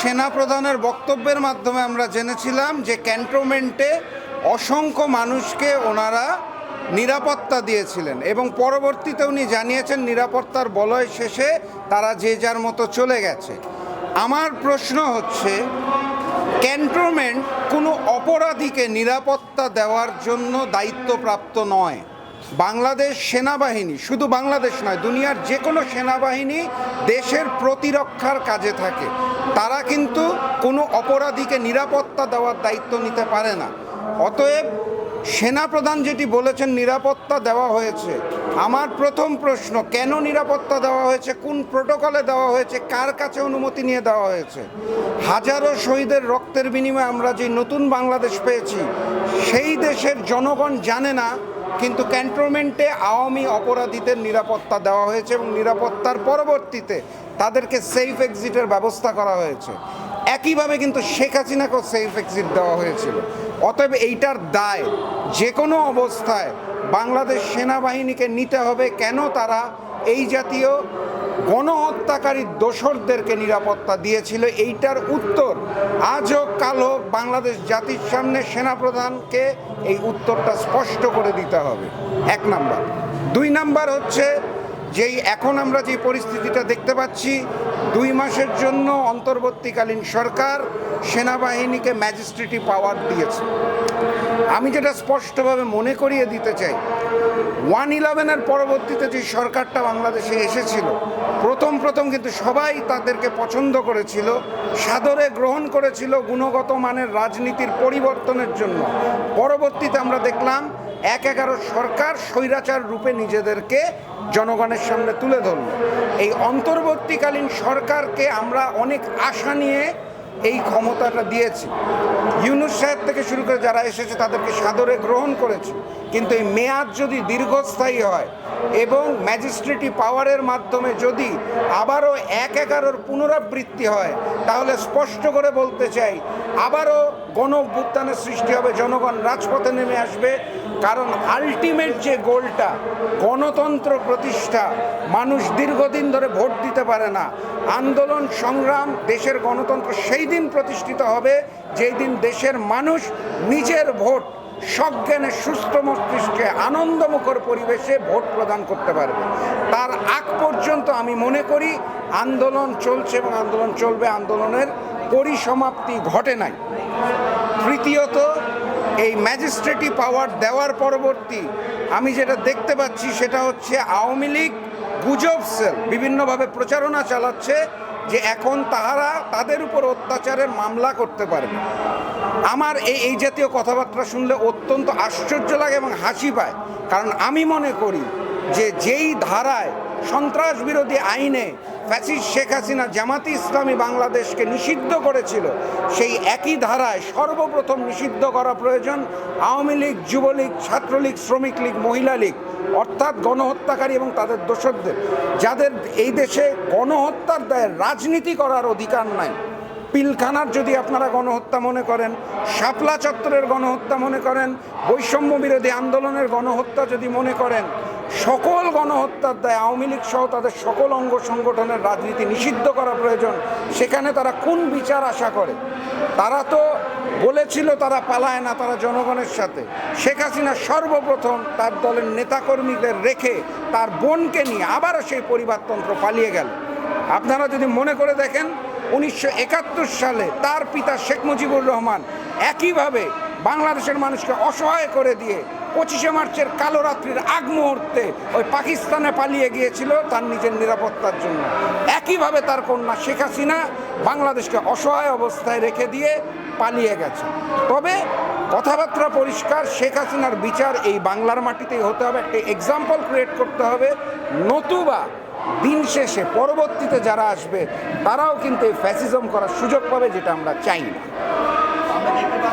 সেনাপ্রধানের বক্তব্যের মাধ্যমে আমরা জেনেছিলাম যে ক্যান্টনমেন্টে অসংখ্য মানুষকে ওনারা নিরাপত্তা দিয়েছিলেন এবং পরবর্তীতে উনি জানিয়েছেন নিরাপত্তার বলয় শেষে তারা যে যার মতো চলে গেছে। আমার প্রশ্ন হচ্ছে, ক্যান্টনমেন্ট কোনো অপরাধীকে নিরাপত্তা দেওয়ার জন্য দায়িত্বপ্রাপ্ত নয়। বাংলাদেশ সেনাবাহিনী, শুধু বাংলাদেশ নয়, দুনিয়ার যে কোনো সেনাবাহিনী দেশের প্রতিরক্ষার কাজে থাকে। তারা কিন্তু কোনো অপরাধীকে নিরাপত্তা দেওয়ার দায়িত্ব নিতে পারে না। অতএব সেনাপ্রধান যেটি বলেছেন, নিরাপত্তা দেওয়া হয়েছে। আমার প্রথম প্রশ্ন, কেন নিরাপত্তা দেওয়া হয়েছে? কোন প্রোটোকলে দেওয়া হয়েছে? কার কাছে অনুমতি নিয়ে দেওয়া হয়েছে? হাজারো শহীদের রক্তের বিনিময়ে আমরা যে নতুন বাংলাদেশ পেয়েছি, সেই দেশের জনগণ জানে না কিন্তু ক্যান্টনমেন্টে আওয়ামী অপরাধীদের নিরাপত্তা দেওয়া হয়েছে এবং নিরাপত্তার পরবর্তীতে তাদেরকে সেফ এক্সিটের ব্যবস্থা করা হয়েছে। একইভাবে কিন্তু শেখ হাসিনাকেও সেফ এক্সিট দেওয়া হয়েছিল। অতএব এইটার দায় যে কোনো অবস্থায় বাংলাদেশ সেনাবাহিনীকে নিতে হবে। কেন তারা এই জাতীয় গণহত্যাকারী দোসরদেরকে নিরাপত্তা দিয়েছিল, এইটার উত্তর আজও কালো বাংলাদেশ জাতির সামনে সেনাপ্রধানকে এই উত্তরটা স্পষ্ট করে দিতে হবে। এক নাম্বার। দুই নাম্বার হচ্ছে যেই এখন আমরা যে পরিস্থিতিটা দেখতে পাচ্ছি, দুই মাসের জন্য অন্তর্বর্তীকালীন সরকার সেনাবাহিনীকে ম্যাজিস্ট্রেটি পাওয়ার দিয়েছে। আমি যেটা স্পষ্টভাবে মনে করিয়ে দিতে চাই, ওয়ান ইলেভেনের পরবর্তীতে যে সরকারটা বাংলাদেশে এসেছিল, প্রথম প্রথম কিন্তু সবাই তাদেরকে পছন্দ করেছিল, সাদরে গ্রহণ করেছিল গুণগত মানের রাজনীতির পরিবর্তনের জন্য। পরবর্তীতে আমরা দেখলাম এক এগারো সরকার স্বৈরাচার রূপে নিজেদেরকে জনগণের সামনে তুলে ধরল। এই অন্তর্বর্তীকালীন সরকারকে আমরা অনেক আশা নিয়ে এই ক্ষমতাটা দিয়েছে। ইউনুস সাহেব থেকে শুরু করে যারা এসেছে, তাদেরকে সাদরে গ্রহণ করেছে। কিন্তু এই মেয়াদ যদি দীর্ঘস্থায়ী হয় এবং ম্যাজিস্ট্রেটি পাওয়ারের মাধ্যমে যদি আবারও এক এগারোর পুনরাবৃত্তি হয়, তাহলে স্পষ্ট করে বলতে চাই, আবারও গণ সৃষ্টি হবে, জনগণ রাজপথে নেমে আসবে। কারণ আলটিমেট যে গোলটা, গণতন্ত্র প্রতিষ্ঠা, মানুষ দীর্ঘদিন ধরে ভোট দিতে পারে না, আন্দোলন, সংগ্রাম, দেশের গণতন্ত্র সেই দিন প্রতিষ্ঠিত হবে যেই দিন দেশের মানুষ নিজের ভোট সজ্ঞানে, সুস্থ মস্তিষ্কে, আনন্দমুখর পরিবেশে ভোট প্রদান করতে পারবে। তার আগ পর্যন্ত আমি মনে করি আন্দোলন চলছে এবং আন্দোলন চলবে, আন্দোলনের পরিসমাপ্তি ঘটে নাই। তৃতীয়ত এই ম্যাজিস্ট্রেটি পাওয়ার দেওয়ার পরবর্তী। আমি যেটা দেখতে পাচ্ছি সেটা হচ্ছে আওয়ামী লীগ গুজব সেল বিভিন্নভাবে প্রচারণা চালাচ্ছে যে এখন তাহারা তাদের উপর অত্যাচারের মামলা করতে পারে আমার এই এই জাতীয় কথাবার্তা শুনলে অত্যন্ত আশ্চর্য লাগে এবং হাসি পায়। কারণ আমি মনে করি যে যেই ধারায় সন্ত্রাস বিরোধী আইনে ফ্যাসিস শেখ হাসিনা জামাতি ইসলামী বাংলাদেশকে নিষিদ্ধ করেছিল, সেই একই ধারায় সর্বপ্রথম নিষিদ্ধ করা প্রয়োজন আওয়ামী লীগ, যুবলীগ, ছাত্রলীগ, শ্রমিক লীগ, মহিলা লীগ, অর্থাৎ গণহত্যাকারী এবং তাদের দোষকদের যাদের এই দেশে গণহত্যার দায়ে রাজনীতি করার অধিকার নাই। পিলখানার যদি আপনারা গণহত্যা মনে করেন, শাপলা চত্বরের গণহত্যা মনে করেন বৈষম্য বিরোধী আন্দোলনের গণহত্যা যদি মনে করেন সকল গণহত্যার দায় আওয়ামী লীগ সহ তাদের সকল অঙ্গ সংগঠনের রাজনীতি নিষিদ্ধ করা প্রয়োজন, সেখানে তারা কোন বিচার আশা করে? তারা তো বলেছিল তারা পালায় না, তারা জনগণের সাথে। শেখ হাসিনা সর্বপ্রথম তার দলের নেতাকর্মীদের রেখে তার বোনকে নিয়ে আবারও সেই পরিবারতন্ত্র পালিয়ে গেল। আপনারা যদি মনে করে দেখেন, উনিশশো একাত্তর সালে তার পিতা শেখ মুজিবুর রহমান একইভাবে বাংলাদেশের মানুষকে অসহায় করে দিয়ে পঁচিশে মার্চের কালো রাত্রির আগ মুহূর্তে ওই পাকিস্তানে পালিয়ে গিয়েছিল তার নিজের নিরাপত্তার জন্য। একইভাবে তার কন্যা শেখ হাসিনা বাংলাদেশকে অসহায় অবস্থায় রেখে দিয়ে পালিয়ে গেছে। তবে কথাবার্তা পরিষ্কার, শেখ হাসিনার বিচার এই বাংলার মাটিতেই হতে হবে। একটা এক্সাম্পল ক্রিয়েট করতে হবে। নতুবা দিন শেষে পরবর্তীতে যারা আসবে, তারাও কিন্তু এই ফ্যাসিজম করার সুযোগ পাবে যেটা আমরা চাই না।